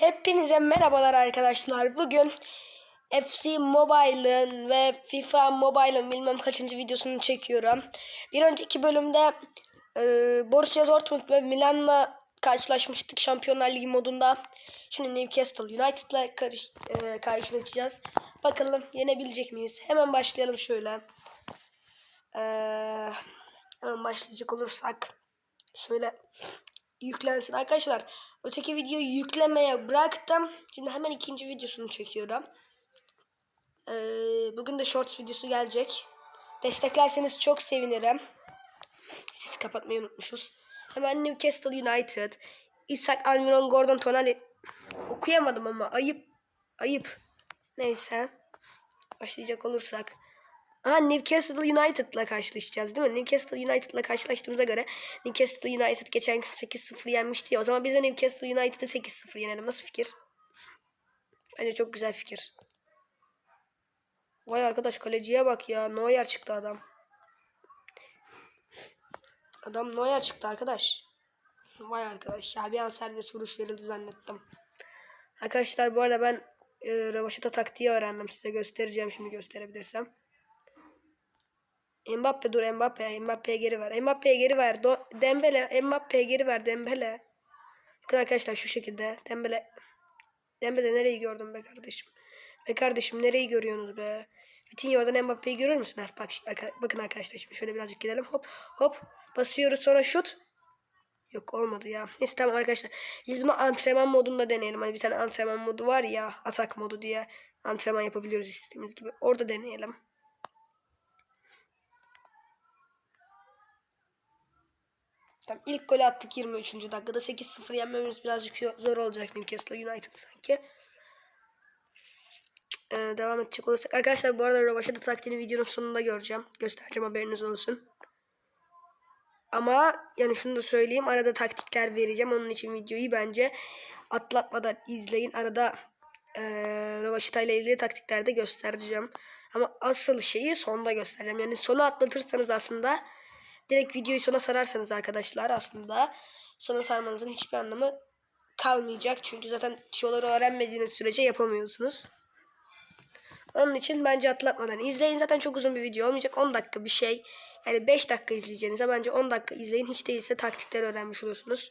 Hepinize merhabalar arkadaşlar. Bugün FC Mobile'ın ve FIFA Mobile'ın bilmem kaçıncı videosunu çekiyorum. Bir önceki bölümde e, Borussia Dortmund ve Milan'la karşılaşmıştık Şampiyonlar Ligi modunda. Şimdi Newcastle United'la e, karşılaşacağız. Bakalım yenebilecek miyiz? Hemen başlayalım şöyle. E, hemen başlayacak olursak şöyle yüklensin. Arkadaşlar öteki videoyu yüklemeye bıraktım. Şimdi hemen ikinci videosunu çekiyorum. Ee, bugün de shorts videosu gelecek. Desteklerseniz çok sevinirim. Siz kapatmayı unutmuşuz. Hemen Newcastle United. Isaac Almiron Gordon Tonali. Okuyamadım ama ayıp. Ayıp. Neyse. Başlayacak olursak. Aha Newcastle United'la karşılaşacağız değil mi? Newcastle United'la karşılaştığımıza göre Newcastle United geçen gün 8-0 yenmişti ya. O zaman biz de Newcastle United'ı 8-0 yenelim. Nasıl fikir? Bence çok güzel fikir. Vay arkadaş kaleciye bak ya. Neuer çıktı adam. Adam Neuer çıktı arkadaş. Vay arkadaş ya bir an serbest vuruş verildi zannettim. Arkadaşlar bu arada ben e, rövaşata taktiği öğrendim. Size göstereceğim şimdi gösterebilirsem. Mbappe dur Mbappe. Mbappe'ye geri ver. Mbappe'ye geri ver. Do Dembele. Mbappe'ye geri ver. Dembele. Bakın arkadaşlar şu şekilde. Dembele. Dembele nereyi gördün be kardeşim? Be kardeşim nereyi görüyorsunuz be? Vitinha oradan Mbappe'yi görür müsün? Heh, bak, bakın arkadaşlar şimdi şöyle birazcık gidelim. Hop hop. Basıyoruz sonra şut. Yok olmadı ya. Neyse tamam arkadaşlar. Biz bunu antrenman modunda deneyelim. Hani bir tane antrenman modu var ya. Atak modu diye. Antrenman yapabiliyoruz istediğimiz gibi. Orada deneyelim. Tamam ilk golü attık 23. dakikada. 8-0 yenmemiz birazcık zor olacak Newcastle United sanki. Ee, devam edecek olursak. Arkadaşlar bu arada Rövaşata taktiğini videonun sonunda göreceğim. Göstereceğim haberiniz olsun. Ama yani şunu da söyleyeyim. Arada taktikler vereceğim. Onun için videoyu bence atlatmadan izleyin. Arada ee, Rövaşata ile ilgili taktikler de göstereceğim. Ama asıl şeyi sonda göstereceğim. Yani sonu atlatırsanız aslında direkt videoyu sona sararsanız arkadaşlar aslında sona sarmanızın hiçbir anlamı kalmayacak. Çünkü zaten tiyoları öğrenmediğiniz sürece yapamıyorsunuz. Onun için bence atlatmadan izleyin. Zaten çok uzun bir video olmayacak. 10 dakika bir şey. Yani 5 dakika izleyeceğinize bence 10 dakika izleyin. Hiç değilse taktikleri öğrenmiş olursunuz.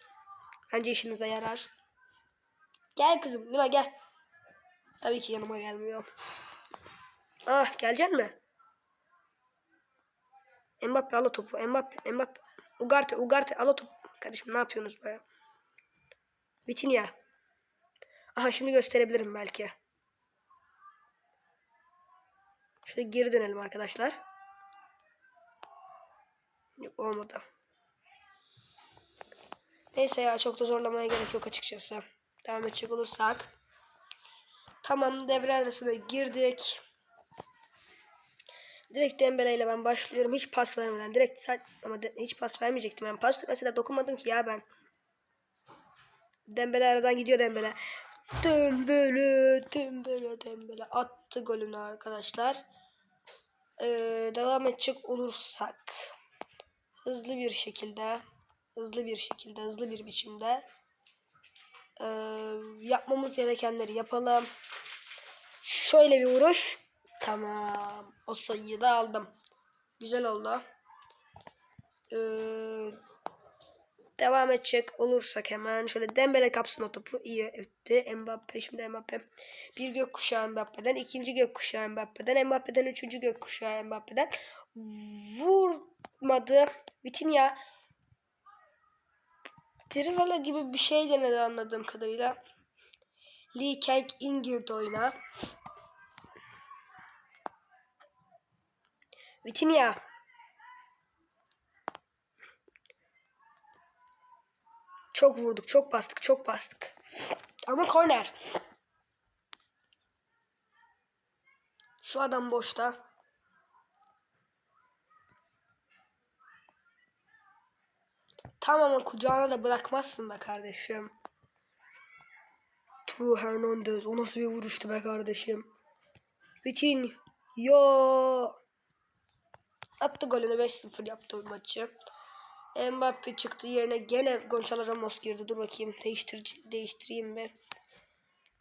Bence işinize yarar. Gel kızım. Lina gel. Tabii ki yanıma gelmiyor. Ah gelecek mi? Mbappe al o topu. Mbappe, Mbappe. Ugarte, Ugarte al o topu. Kardeşim ne yapıyorsunuz be? Vitinha. Aha şimdi gösterebilirim belki. Şöyle geri dönelim arkadaşlar. Yok olmadı. Neyse ya çok da zorlamaya gerek yok açıkçası. Devam edecek olursak. Tamam devre arasına girdik. Direkt Dembele ile ben başlıyorum. Hiç pas vermeden. Direkt sert ama de- hiç pas vermeyecektim. Ben pas mesela dokunmadım ki ya ben. Dembele aradan gidiyor Dembele. Dembele, Dembele, Dembele. Attı golünü arkadaşlar. Ee, devam edecek olursak. Hızlı bir şekilde. Hızlı bir şekilde, hızlı bir biçimde. Ee, yapmamız gerekenleri yapalım. Şöyle bir vuruş. Tamam. O sayıyı da aldım. Güzel oldu. Ee, devam edecek olursak hemen şöyle Dembele kapsın o topu. iyi etti. Mbappe şimdi Mbappe. Bir gökkuşağı Mbappe'den. ikinci gökkuşağı Mbappe'den. Mbappe'den üçüncü gökkuşağı Mbappe'den. Vurmadı. Vitinha Trivala gibi bir şey denedi anladığım kadarıyla. Lee Kang In girdi oyuna. Vitinha. Çok vurduk, çok bastık, çok bastık. Ama korner. Şu adam boşta. Tamam ama kucağına da bırakmazsın be kardeşim. Tu Hernandez. O nasıl bir vuruştu be kardeşim. Vitin. Attı golünü 5-0 yaptı o maçı. Mbappe çıktı yerine gene Gonçalo Ramos girdi. Dur bakayım değiştir değiştireyim bir.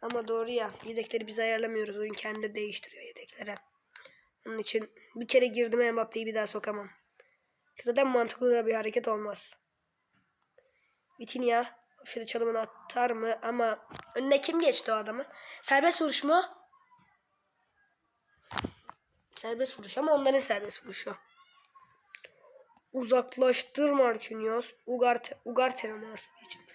Ama doğru ya. Yedekleri biz ayarlamıyoruz. Oyun kendi değiştiriyor yedekleri. Onun için bir kere girdim Mbappe'yi bir daha sokamam. Zaten mantıklı da bir hareket olmaz. Vitinha şöyle çalımını atar mı? Ama önüne kim geçti o adamın? Serbest vuruş mu? Serbest vuruş ama onların serbest vuruşu. Uzaklaştır Marquinhos. Ugarte, Ugarte mi nasıl diyeceğim?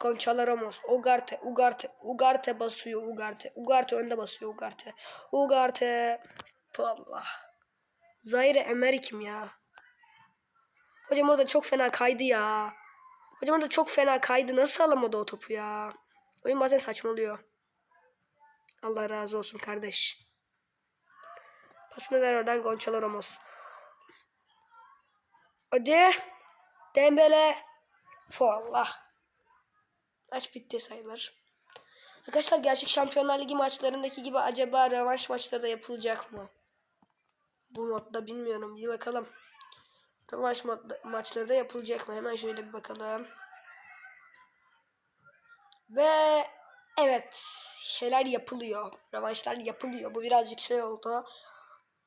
Gonçalo Ramos, Ugarte, Ugarte, Ugarte basıyor Ugarte. Ugarte önde basıyor Ugarte. Ugarte. Allah. Zaire Emery ya? Hocam orada çok fena kaydı ya. Hocam orada çok fena kaydı. Nasıl alamadı o topu ya? Oyun bazen saçmalıyor. Allah razı olsun kardeş. Pasını ver oradan Gonçalo Ramos. Hadi. Dembele. Allah. Maç bitti sayılır. Arkadaşlar gerçek Şampiyonlar Ligi maçlarındaki gibi acaba rövanş maçları da yapılacak mı? Bu modda bilmiyorum. Bir bakalım. Rövanş maçları da yapılacak mı? Hemen şöyle bir bakalım. Ve evet şeyler yapılıyor. Rövanşlar yapılıyor. Bu birazcık şey oldu.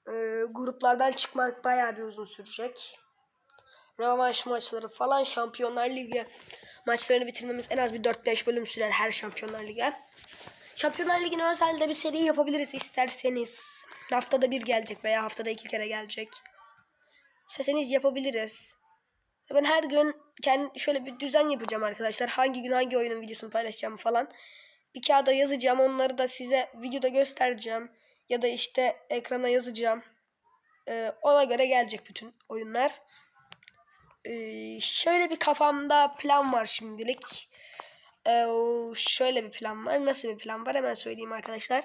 Ee, gruplardan çıkmak bayağı bir uzun sürecek. Rövanş maçları falan Şampiyonlar Ligi maçlarını bitirmemiz en az bir 4-5 bölüm sürer her Şampiyonlar Ligi. Şampiyonlar Ligi'ne özel de bir seri yapabiliriz isterseniz. Haftada bir gelecek veya haftada iki kere gelecek. İsterseniz yapabiliriz. Ben her gün kendi şöyle bir düzen yapacağım arkadaşlar. Hangi gün hangi oyunun videosunu paylaşacağım falan. Bir kağıda yazacağım. Onları da size videoda göstereceğim. Ya da işte ekrana yazacağım. Ee, ona göre gelecek bütün oyunlar. Ee, şöyle bir kafamda plan var şimdilik. Ee, şöyle bir plan var. Nasıl bir plan var hemen söyleyeyim arkadaşlar.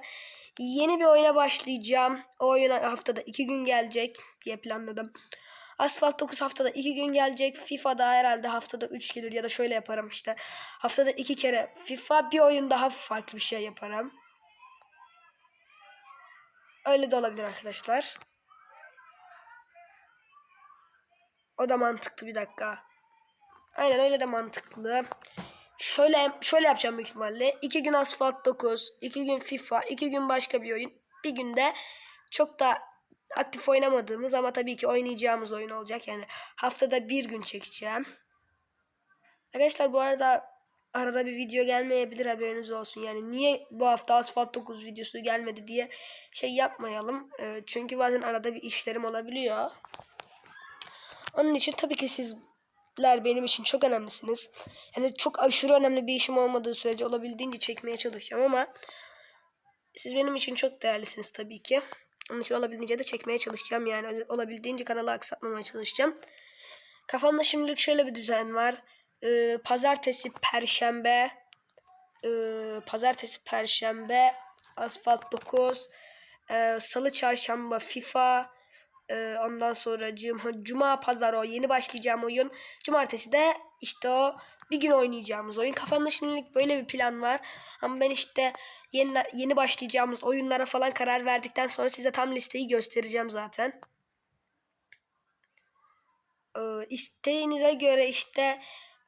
Yeni bir oyuna başlayacağım. O oyuna haftada iki gün gelecek diye planladım. Asfalt 9 haftada 2 gün gelecek. FIFA'da herhalde haftada 3 gelir ya da şöyle yaparım işte. Haftada 2 kere FIFA bir oyun daha farklı bir şey yaparım. Öyle de olabilir arkadaşlar. O da mantıklı bir dakika. Aynen öyle de mantıklı. Şöyle şöyle yapacağım büyük ihtimalle. 2 gün Asfalt 9, 2 gün FIFA, 2 gün başka bir oyun. Bir günde çok da aktif oynamadığımız ama tabii ki oynayacağımız oyun olacak. Yani haftada bir gün çekeceğim. Arkadaşlar bu arada arada bir video gelmeyebilir haberiniz olsun. Yani niye bu hafta Asfalt 9 videosu gelmedi diye şey yapmayalım. Ee, çünkü bazen arada bir işlerim olabiliyor. Onun için tabii ki sizler benim için çok önemlisiniz. Yani çok aşırı önemli bir işim olmadığı sürece olabildiğince çekmeye çalışacağım ama siz benim için çok değerlisiniz tabii ki. Onun için olabildiğince de çekmeye çalışacağım. Yani olabildiğince kanalı aksatmamaya çalışacağım. Kafamda şimdilik şöyle bir düzen var. Ee, pazartesi, perşembe, e, pazartesi, perşembe, asfalt 9, e, salı, çarşamba, FIFA, e, ondan sonra cuma, pazar o yeni başlayacağım oyun. Cumartesi de işte o bir gün oynayacağımız oyun. Kafamda şimdilik böyle bir plan var. Ama ben işte yeni, yeni başlayacağımız oyunlara falan karar verdikten sonra size tam listeyi göstereceğim zaten. Ee, isteğinize göre işte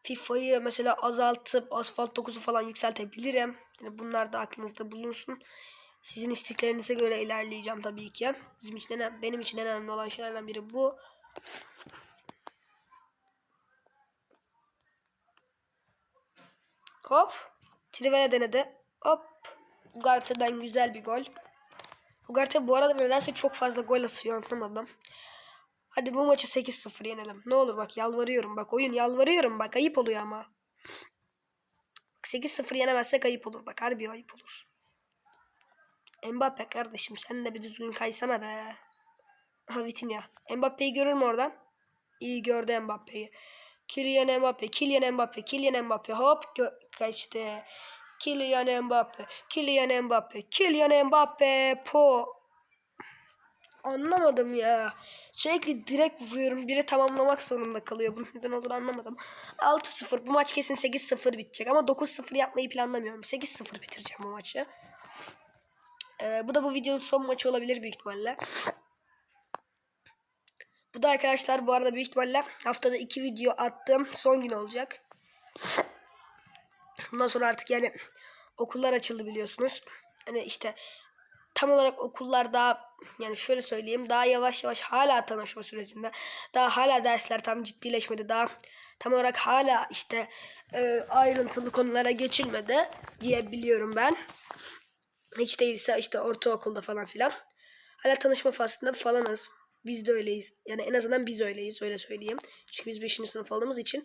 FIFA'yı mesela azaltıp Asfalt 9'u falan yükseltebilirim. Yani bunlar da aklınızda bulunsun. Sizin isteklerinize göre ilerleyeceğim tabii ki. Bizim için en, benim için en önemli olan şeylerden biri bu. Hop. Trivela denedi. Hop. Ugarte'den güzel bir gol. Ugarte bu arada nedense çok fazla gol atıyor anlamadım. Hadi bu maçı 8-0 yenelim. Ne olur bak yalvarıyorum. Bak oyun yalvarıyorum bak ayıp oluyor ama. 8-0 yenemezsek ayıp olur. Bak harbi ayıp olur. Mbappe kardeşim sen de bir düzgün kaysana be. Ha Vitinha. Mbappe'yi görür mü oradan? İyi gördü Mbappe'yi. Kylian Mbappe, Kylian Mbappe, Kylian Mbappe hop kaçtı. Kylian Mbappe, Kylian Mbappe, Kylian Mbappe po. Anlamadım ya. Sürekli direkt vuruyorum. Biri tamamlamak zorunda kalıyor. Bunun neden olduğunu anlamadım. 6-0. Bu maç kesin 8-0 bitecek. Ama 9-0 yapmayı planlamıyorum. 8-0 bitireceğim bu maçı. Ee, bu da bu videonun son maçı olabilir büyük ihtimalle. Bu da arkadaşlar bu arada büyük ihtimalle haftada iki video attığım son gün olacak. Bundan sonra artık yani okullar açıldı biliyorsunuz. Hani işte tam olarak okullar daha yani şöyle söyleyeyim daha yavaş yavaş hala tanışma sürecinde. Daha hala dersler tam ciddileşmedi. Daha tam olarak hala işte e, ayrıntılı konulara geçilmedi diye biliyorum ben. Hiç değilse işte ortaokulda falan filan. Hala tanışma faslında falanız. Biz de öyleyiz. Yani en azından biz öyleyiz öyle söyleyeyim. Çünkü biz 5. sınıf olduğumuz için.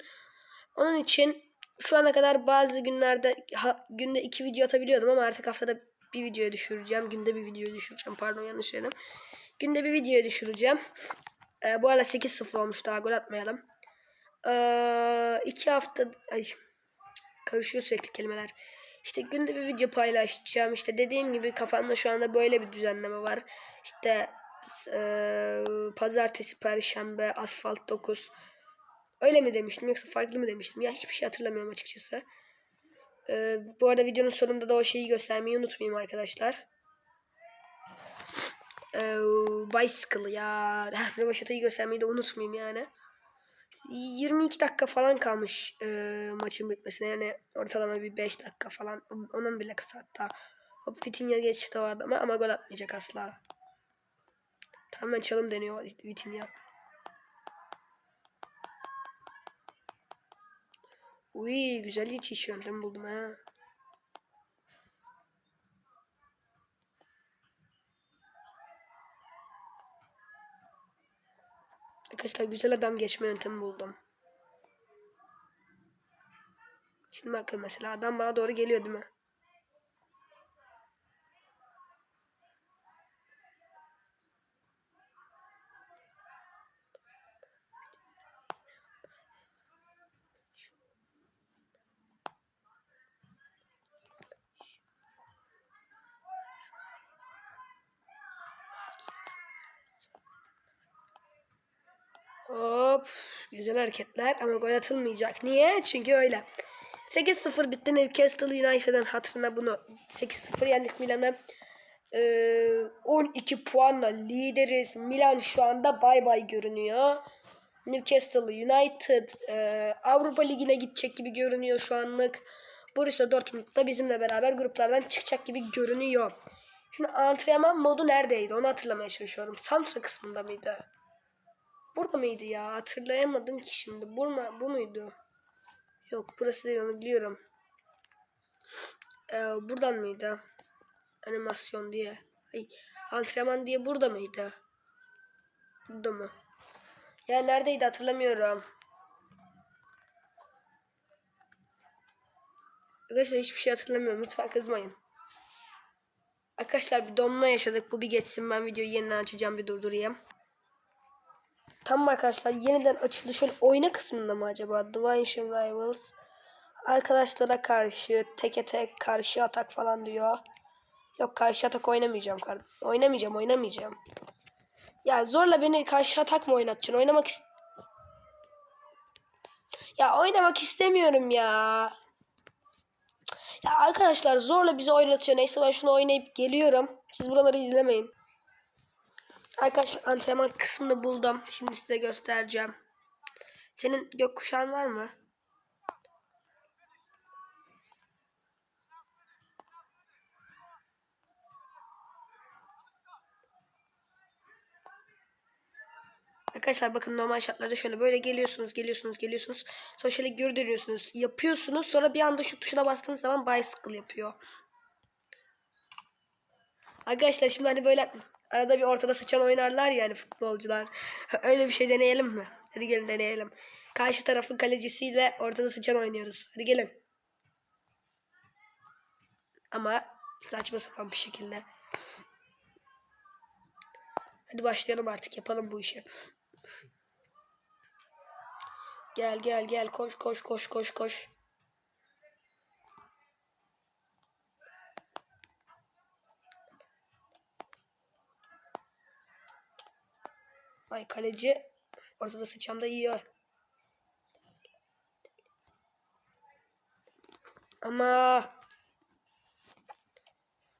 Onun için şu ana kadar bazı günlerde ha, günde iki video atabiliyordum ama artık haftada bir video düşüreceğim. Günde bir video düşüreceğim. Pardon yanlış söyledim. Günde bir video düşüreceğim. Ee, bu arada 8-0 olmuş daha gol atmayalım. Ee, iki hafta ay, karışıyor sürekli kelimeler. İşte günde bir video paylaşacağım. İşte dediğim gibi kafamda şu anda böyle bir düzenleme var. İşte e, pazartesi, perşembe, asfalt 9. Öyle mi demiştim yoksa farklı mı demiştim? Ya hiçbir şey hatırlamıyorum açıkçası. Ee, bu arada videonun sonunda da o şeyi göstermeyi unutmayayım arkadaşlar. Ee, bicycle ya. Rövaşatayı göstermeyi de unutmayayım yani. 22 dakika falan kalmış e, maçın bitmesine. Yani ortalama bir 5 dakika falan. Onun bile kısa hatta. Hop Vitinha geçti o adama ama gol atmayacak asla. Tamamen çalım deniyor Vitinha. Uy güzel hiç iş yöntem buldum ha. Arkadaşlar güzel adam geçme yöntemi buldum. Şimdi bakın mesela adam bana doğru geliyor değil mi? Hop. Güzel hareketler ama gol atılmayacak. Niye? Çünkü öyle. 8-0 bitti Newcastle United'ın hatırına bunu 8-0 yendik Milan'a. Ee, 12 puanla lideriz. Milan şu anda bay bay görünüyor. Newcastle United e, Avrupa Ligi'ne gidecek gibi görünüyor şu anlık. Borussia Dortmund da bizimle beraber gruplardan çıkacak gibi görünüyor. Şimdi antrenman modu neredeydi onu hatırlamaya çalışıyorum. Santra kısmında mıydı? Burada mıydı ya? Hatırlayamadım ki şimdi. Bu, mu, bu muydu? Yok burası değil onu biliyorum. Ee, buradan mıydı? Animasyon diye. Ay, antrenman diye burada mıydı? Burada mı? Ya neredeydi hatırlamıyorum. Arkadaşlar hiçbir şey hatırlamıyorum. Lütfen kızmayın. Arkadaşlar bir donma yaşadık. Bu bir geçsin. Ben videoyu yeniden açacağım. Bir durdurayım. Tamam arkadaşlar yeniden açıldı. Şöyle oyna kısmında mı acaba? Divination Rivals. Arkadaşlara karşı teke tek karşı atak falan diyor. Yok karşı atak oynamayacağım. Oynamayacağım oynamayacağım. Ya zorla beni karşı atak mı oynatacaksın? Oynamak ist Ya oynamak istemiyorum ya. Ya arkadaşlar zorla bizi oynatıyor. Neyse ben şunu oynayıp geliyorum. Siz buraları izlemeyin. Arkadaşlar antrenman kısmını buldum. Şimdi size göstereceğim. Senin gökkuşağın var mı? Arkadaşlar bakın normal şartlarda şöyle böyle geliyorsunuz, geliyorsunuz, geliyorsunuz. Sonra şöyle gördürüyorsunuz, yapıyorsunuz. Sonra bir anda şu tuşuna bastığınız zaman bicycle yapıyor. Arkadaşlar şimdi hani böyle arada bir ortada sıçan oynarlar yani futbolcular. Öyle bir şey deneyelim mi? Hadi gelin deneyelim. Karşı tarafın kalecisiyle ortada sıçan oynuyoruz. Hadi gelin. Ama saçma sapan bir şekilde. Hadi başlayalım artık yapalım bu işi. Gel gel gel koş koş koş koş koş. Ay kaleci ortada sıçan da yiyor. Ama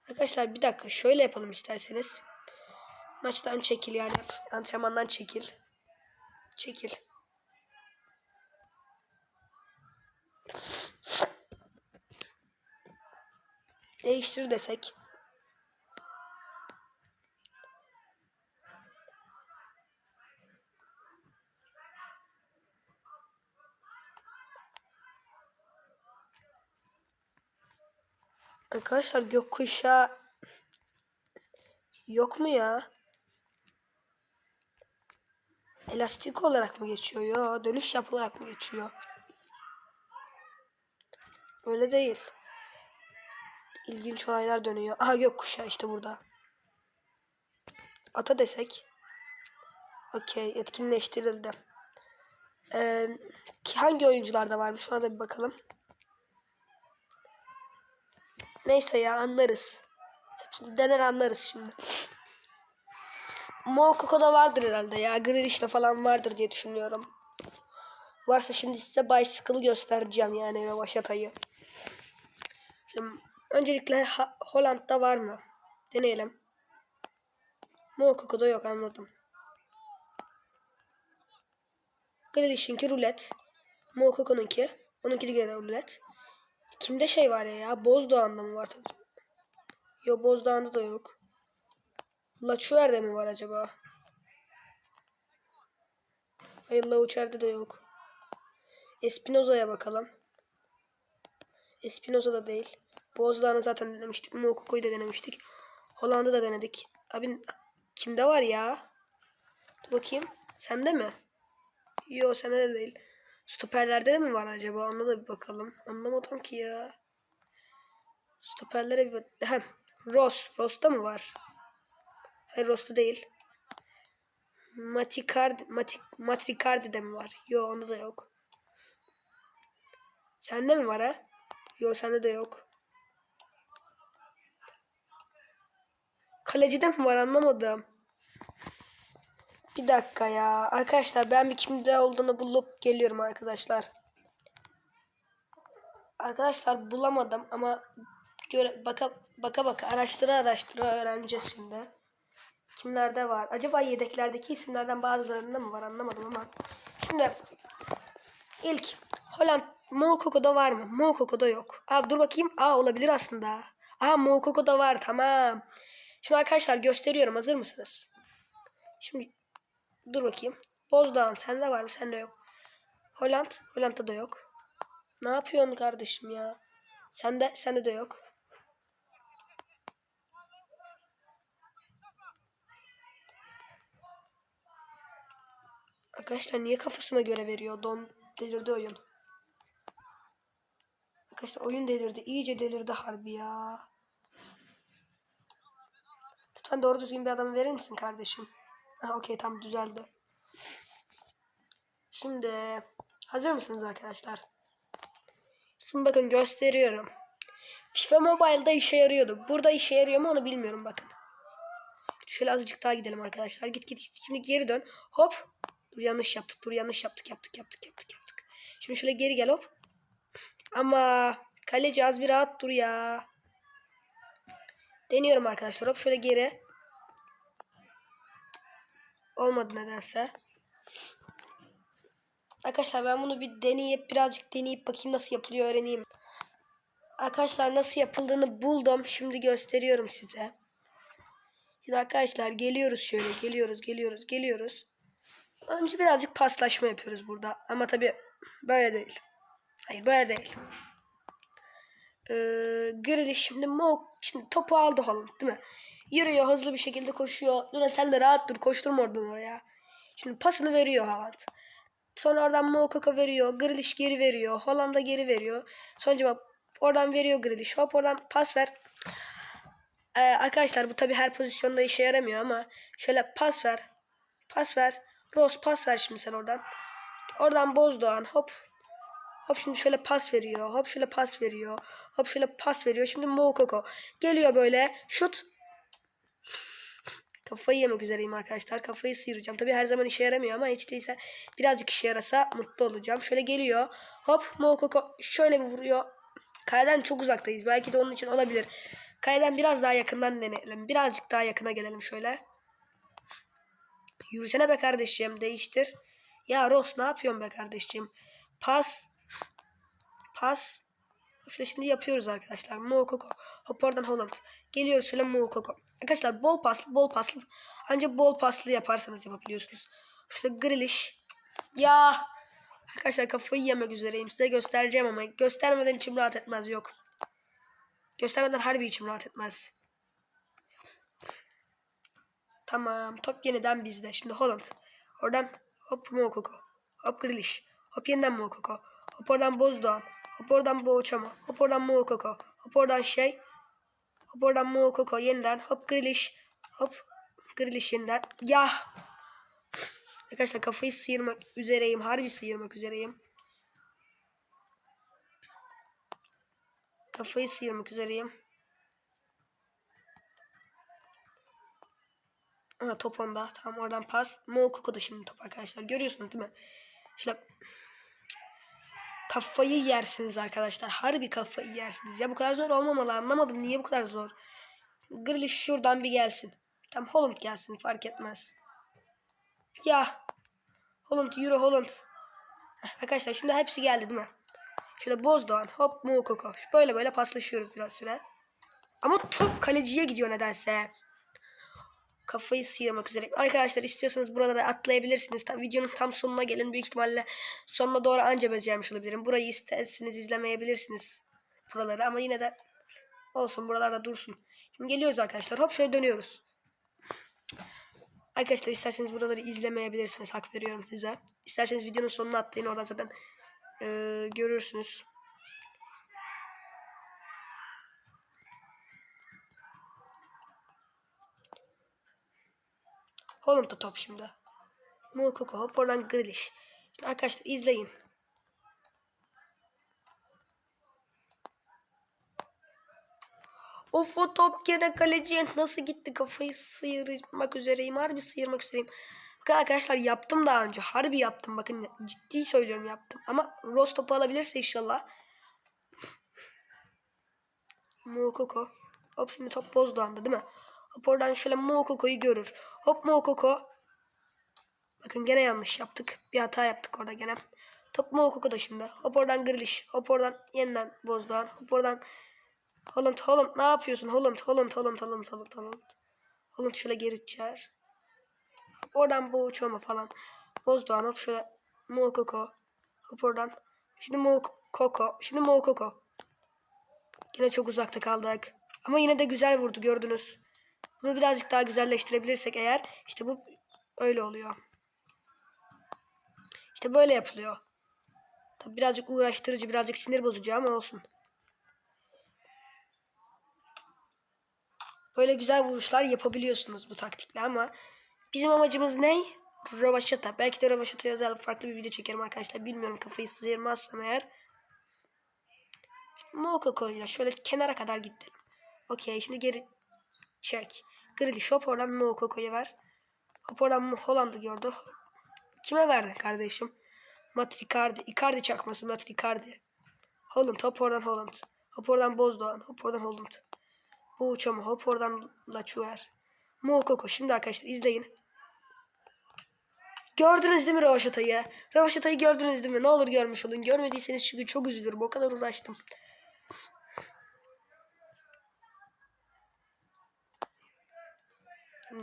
Arkadaşlar bir dakika şöyle yapalım isterseniz. Maçtan çekil yani. Antrenmandan çekil. Çekil. Değiştir desek. Arkadaşlar gökkuşağı yok mu ya? Elastik olarak mı geçiyor? Yo, dönüş yapılarak mı geçiyor? Öyle değil. İlginç olaylar dönüyor. Aha gökkuşağı işte burada. Ata desek. Okey etkinleştirildi. Ee, hangi oyuncularda varmış ona da bir bakalım. Neyse ya anlarız. Dener anlarız şimdi. Mokoko'da vardır herhalde ya. Grilish'te falan vardır diye düşünüyorum. Varsa şimdi size Bicycle'ı göstereceğim yani ve Başatay'ı. Şimdi öncelikle ha- Holland'da var mı? Deneyelim. Mokoko'da yok anladım. Grilish'inki rulet. Mokoko'nunki. Onunki de gene rulet. Kimde şey var ya ya? Bozdoğan'da mı var? Yok Bozdoğan'da da yok. Laçuer'de mi var acaba? Hayır Laçuer'de de yok. Espinoza'ya bakalım. Espinoza da değil. Bozdoğan'ı zaten denemiştik. Mokoko'yu da denemiştik. Hollanda da denedik. Abi kimde var ya? Dur bakayım. Sende mi? Yok sende de değil. Stoperlerde de mi var acaba? Ona da bir bakalım. Anlamadım ki ya. Stoperlere bir bak. Hem Ross. Ross'ta mı var? Hayır Ross'ta değil. Matikard, Matik, Matricardi'de mi var? Yok onda da yok. Sende mi var ha? Yok sende de yok. Kalecide mi var anlamadım. Bir dakika ya. Arkadaşlar ben bir kimde olduğunu bulup geliyorum arkadaşlar. Arkadaşlar bulamadım ama göre, baka baka baka araştıra araştıra öğreneceğiz şimdi. Kimlerde var? Acaba yedeklerdeki isimlerden bazılarında mı var anlamadım ama. Şimdi ilk Holland Mokoko'da var mı? Mokoko'da yok. Aa dur bakayım. Aa olabilir aslında. Aa Mokoko'da var tamam. Şimdi arkadaşlar gösteriyorum. Hazır mısınız? Şimdi dur bakayım. Bozdağın sende var mı? Sende yok. Holland. Holland'da da yok. Ne yapıyorsun kardeşim ya? Sende sende de yok. Arkadaşlar niye kafasına göre veriyor? Don delirdi oyun. Arkadaşlar oyun delirdi. İyice delirdi harbi ya. Lütfen doğru düzgün bir adam verir misin kardeşim? Okey tam düzeldi. Şimdi hazır mısınız arkadaşlar? Şimdi bakın gösteriyorum. FIFA Mobile'da işe yarıyordu. Burada işe yarıyor mu onu bilmiyorum bakın. Şöyle azıcık daha gidelim arkadaşlar. Git git git. Şimdi geri dön. Hop. Dur yanlış yaptık. Dur yanlış yaptık. Yaptık yaptık yaptık yaptık. Şimdi şöyle geri gel hop. Ama kaleci az bir rahat dur ya. Deniyorum arkadaşlar. Hop şöyle geri. Olmadı nedense. Arkadaşlar ben bunu bir deneyip birazcık deneyip bakayım nasıl yapılıyor öğreneyim. Arkadaşlar nasıl yapıldığını buldum. Şimdi gösteriyorum size. Şimdi arkadaşlar geliyoruz şöyle geliyoruz geliyoruz geliyoruz. Önce birazcık paslaşma yapıyoruz burada. Ama tabi böyle değil. Hayır böyle değil. Ee, Grealish şimdi şimdi topu aldı Holland değil mi? Yürüyor hızlı bir şekilde koşuyor. Dur sen de rahat dur koşturma oradan oraya. Şimdi pasını veriyor Haaland. Sonra oradan Moukoko veriyor. Grealish geri veriyor. Hollanda geri veriyor. Sonucuma oradan veriyor Grealish. Hop oradan pas ver. Ee, arkadaşlar bu tabi her pozisyonda işe yaramıyor ama şöyle pas ver. Pas ver. Ross pas ver şimdi sen oradan. Oradan Bozdoğan hop. Hop şimdi şöyle pas veriyor. Hop şöyle pas veriyor. Hop şöyle pas veriyor. Şimdi Moukoko. Geliyor böyle. Şut. Kafayı yemek üzereyim arkadaşlar. Kafayı sıyıracağım. Tabi her zaman işe yaramıyor ama hiç değilse birazcık işe yarasa mutlu olacağım. Şöyle geliyor. Hop Moukoko şöyle bir vuruyor. Kaleden çok uzaktayız. Belki de onun için olabilir. Kaleden biraz daha yakından deneyelim. Birazcık daha yakına gelelim şöyle. Yürüsene be kardeşim. Değiştir. Ya Ross ne yapıyorsun be kardeşim? Pas. Pas. Şöyle şimdi yapıyoruz arkadaşlar. Moukoko. Hop oradan Holland. Geliyoruz şöyle Moukoko. Arkadaşlar bol paslı bol paslı. Ancak bol paslı yaparsanız yapabiliyorsunuz. Şöyle Grealish. Ya. Arkadaşlar kafayı yemek üzereyim. Size göstereceğim ama göstermeden içim rahat etmez. Yok. Göstermeden harbi içim rahat etmez. Tamam. Top yeniden bizde. Şimdi Holland. Oradan hop Moukoko. Hop Grealish. Hop yeniden Moukoko. Hop oradan Bozdoğan. Hop oradan Boğaçama. Hop oradan Moukoko. Hop oradan şey. Hop oradan Moukoko yeniden. Hop Grealish. Hop Grealish yeniden. Ya. Arkadaşlar kafayı sıyırmak üzereyim. Harbi sıyırmak üzereyim. Kafayı sıyırmak üzereyim. Aha, top onda. Tamam oradan pas. Moukoko da şimdi top arkadaşlar. Görüyorsunuz değil mi? Şöyle kafayı yersiniz arkadaşlar. Harbi kafayı yersiniz. Ya bu kadar zor olmamalı. Anlamadım. Niye bu kadar zor? Grealish şuradan bir gelsin. Tam Holland gelsin. Fark etmez. Ya. Holland yürü Holland. Arkadaşlar şimdi hepsi geldi değil mi? Şöyle Bozdoğan. Hop Moukoko. Böyle böyle paslaşıyoruz biraz süre. Ama top kaleciye gidiyor nedense. Kafayı sıyırmak üzere. Arkadaşlar istiyorsanız burada da atlayabilirsiniz. Tam, videonun tam sonuna gelin. Büyük ihtimalle sonuna doğru anca becermiş olabilirim. Burayı isterseniz izlemeyebilirsiniz. Buraları ama yine de olsun buralarda dursun. Şimdi geliyoruz arkadaşlar. Hop şöyle dönüyoruz. Arkadaşlar isterseniz buraları izlemeyebilirsiniz. Hak veriyorum size. İsterseniz videonun sonuna atlayın. Oradan zaten eee, görürsünüz. Holland'da top şimdi. Moukoko hop oradan Grealish. Şimdi arkadaşlar izleyin. Of o top gene kaleciye nasıl gitti kafayı sıyırmak üzereyim. Harbi sıyırmak üzereyim. Bakın arkadaşlar yaptım daha önce. Harbi yaptım. Bakın ciddi söylüyorum yaptım. Ama Rose topu alabilirse inşallah. Moukoko. Hop şimdi top Bozdoğan'da değil mi? Hop oradan şöyle Moukoko'yu görür. Hop Moukoko. Bakın gene yanlış yaptık. Bir hata yaptık orada gene. Top Moukoko'da şimdi. Hop oradan Grealish. Hop oradan yeniden Bozdoğan. Hop oradan Holland Holland ne yapıyorsun? Holland Holland Holland Holland Holland Holland. Holland şöyle geri çağır. Oradan bu uçama falan. Bozdoğan hop şöyle Moukoko. Hop oradan. Şimdi Moukoko. Şimdi Moukoko. Yine çok uzakta kaldık. Ama yine de güzel vurdu gördünüz. Bunu birazcık daha güzelleştirebilirsek eğer işte bu öyle oluyor. İşte böyle yapılıyor. Tabi birazcık uğraştırıcı, birazcık sinir bozucu ama olsun. Böyle güzel vuruşlar yapabiliyorsunuz bu taktikle ama bizim amacımız ne? Rövaşata. Belki de Rövaşata'ya özel farklı bir video çekerim arkadaşlar. Bilmiyorum kafayı sıyırmazsam eğer. Moukoko ile şöyle kenara kadar gittim. Okey şimdi geri çek. Grealish hop oradan Moukoko'ya ver. Hop oradan Holland'ı gördü. Kime verdin kardeşim? Matricardi. Icardi çakması Matricardi. Holland hop oradan Holland. Hop oradan Bozdoğan. Hop oradan Holland. Bu uçama hop oradan Lachuer. Moukoko. Şimdi arkadaşlar izleyin. Gördünüz değil mi Ravaşata'yı? Ravaşata'yı gördünüz değil mi? Ne olur görmüş olun. Görmediyseniz çünkü çok üzülürüm. O kadar uğraştım.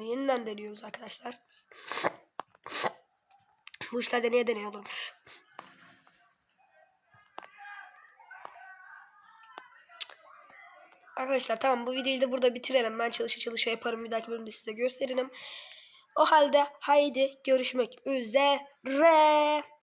Yeniden deniyoruz arkadaşlar. Bu işler deneye deneye olurmuş. Arkadaşlar tamam bu videoyu da burada bitirelim. Ben çalışa çalışa yaparım. Bir dahaki bölümde size gösteririm. O halde haydi görüşmek üzere.